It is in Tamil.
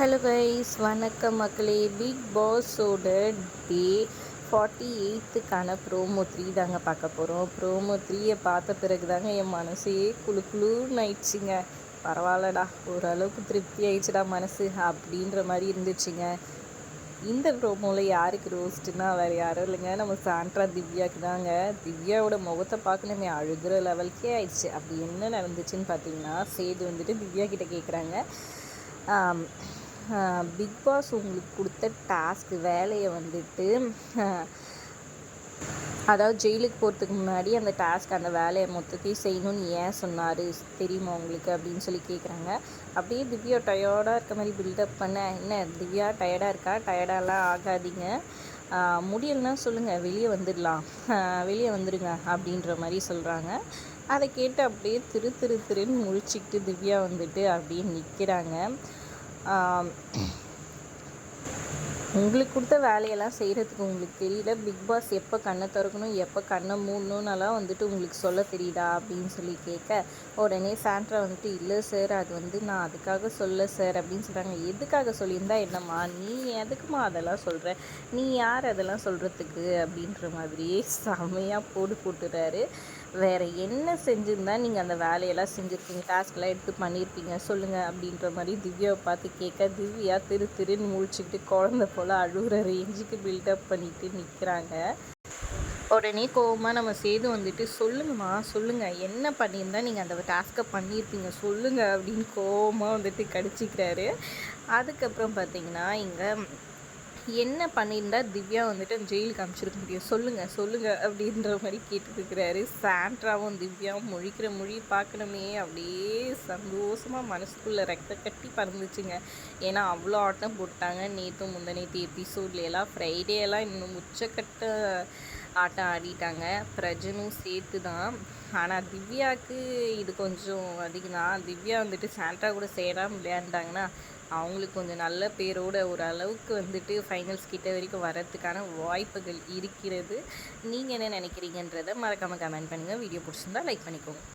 ஹலோ கைஸ் வணக்கம் மக்களே. பிக் பாஸோட டே ஃபார்ட்டி எயித்துக்கான ப்ரோமோ த்ரீ தாங்க பார்க்க போகிறோம் ப்ரோமோ த்ரீயை பார்த்த பிறகு தாங்க என் மனசே குழு குழுன்னு ஆயிடுச்சுங்க. பரவாயில்லடா ஓரளவுக்கு திருப்தி ஆயிடுச்சுடா மனசு அப்படின்ற மாதிரி இருந்துச்சுங்க. இந்த ப்ரோமோவில் யாருக்கு ரோஸ்ட்டுனா வேறு யாரும் இல்லைங்க. நம்ம சாண்ட்ரா திவ்யாவுக்கு தாங்க. திவ்யாவோட முகத்தை பார்க்கணுமே அழுகிற லெவலுக்கே ஆயிடுச்சு. அப்படி என்ன நடந்துச்சுன்னு பார்த்தீங்கன்னா சேது வந்துட்டு திவ்யா கிட்டே கேட்குறாங்க பிக் பாஸ் உங்களுக்கு கொடுத்த டாஸ்க்கு வேலையை வந்துட்டு அதாவது ஜெயிலுக்கு போகிறதுக்கு முன்னாடி அந்த டாஸ்க் அந்த வேலையை மொத்தத்தையும் செய்யணும்னு ஏன் சொன்னார்? தெரியுமா உங்களுக்கு? அப்படின்னு சொல்லி கேட்குறாங்க அப்படியே திவ்யா டயர்டாக இருக்க மாதிரி பில்டப் பண்ண என்ன திவ்யா டயர்டாக இருக்கா? டயர்டாலாம் ஆகாதீங்க. முடியலன்னா சொல்லுங்கள் வெளியே வந்துடலாம். வெளியே வந்துடுங்க அப்படின்ற மாதிரி சொல்கிறாங்க அதை கேட்டு அப்படியே திரு திரு திருன்னு முழிச்சிக்கிட்டு திவ்யா வந்துட்டு அப்படியே நிற்கிறாங்க உங்களுக்கு கொடுத்த வேலையெல்லாம் செய்கிறதுக்கு உங்களுக்கு தெரியல. பிக் பாஸ் எப்போ கண்ணை திறக்கணும் எப்போ கண்ணை மூடணும்னெல்லாம் வந்துட்டு உங்களுக்கு சொல்ல தெரியுதா அப்படின்னு சொல்லி கேட்க உடனே சாண்ட்ரா வந்துட்டு இல்லை சார் அது வந்து நான் அதுக்காக சொல்ல சார் அப்படின்னு சொல்கிறாங்க எதுக்காக சொல்லியிருந்தா என்னம்மா? நீ எதுக்குமா அதெல்லாம் சொல்கிற நீ யார் அதெல்லாம் சொல்கிறதுக்கு அப்படின்ற மாதிரியே செமையாக போடு போட்டுறாரு. வேறு என்ன செஞ்சுருந்தா நீங்கள் அந்த வேலையெல்லாம் செஞ்சுருப்பீங்க? டாஸ்க்லாம் எடுத்து பண்ணியிருப்பீங்க சொல்லுங்கள் அப்படின்ற மாதிரி திவ்யாவை பார்த்து கேட்க திவ்யா திரு திருன்னு முழிச்சிக்கிட்டு குழந்த போல் அழுகிற ரேஞ்சுக்கு பில்டப் பண்ணிட்டு நிற்கிறாங்க உடனே கோவமாக நம்ம சேது வந்துட்டு சொல்லுங்கம்மா சொல்லுங்கள் என்ன பண்ணியிருந்தால் நீங்கள் அந்த டாஸ்க்கை பண்ணியிருப்பீங்க சொல்லுங்கள் அப்படின்னு கோவமாக வந்துட்டு கடிச்சிக்கிறாரு. அதுக்கப்புறம் பார்த்தீங்கன்னா இங்கே என்ன பண்ணியிருந்தா திவ்யா வந்துட்டு ஜெயிலுக்கு அனுப்பிச்சிருக்க முடியும்? சொல்லுங்கள் சொல்லுங்கள் அப்படின்ற மாதிரி கேட்டுருக்கிறாரு சாண்ட்ராவும் திவ்யாவும் முழிக்கிற மொழி பார்க்கணுமே. அப்படியே சந்தோஷமாக மனசுக்குள்ளே ரத்த கட்டி பறந்துச்சுங்க. ஏன்னா அவ்வளோ ஆட்டம் போட்டாங்க. நேற்று முந்தநேற்று எபிசோட்லாம் ஃப்ரைடேலாம் இன்னும் உச்சக்கட்ட ஆட்டம் ஆடிட்டாங்க. பிரஜனும் சேர்த்து தான் ஆனால் திவ்யாவுக்கு இது கொஞ்சம் அதிகம் தான் திவ்யா வந்துட்டு சாண்ட்ரா கூட சேராமல் விளையாண்டாங்கன்னா அவங்களுக்கு கொஞ்சம் நல்ல பேரோட ஒரு அளவுக்கு வந்துட்டு ஃபைனல்ஸ் கிட்ட வரைக்கும் வரத்துக்கான வாய்ப்புகள் இருக்கிறது. நீங்கள் என்ன நினைக்கிறீங்கன்றதை மறக்காமல் கமெண்ட் பண்ணுங்கள் வீடியோ பிடிச்சிருந்தா லைக் பண்ணிக்கோங்க.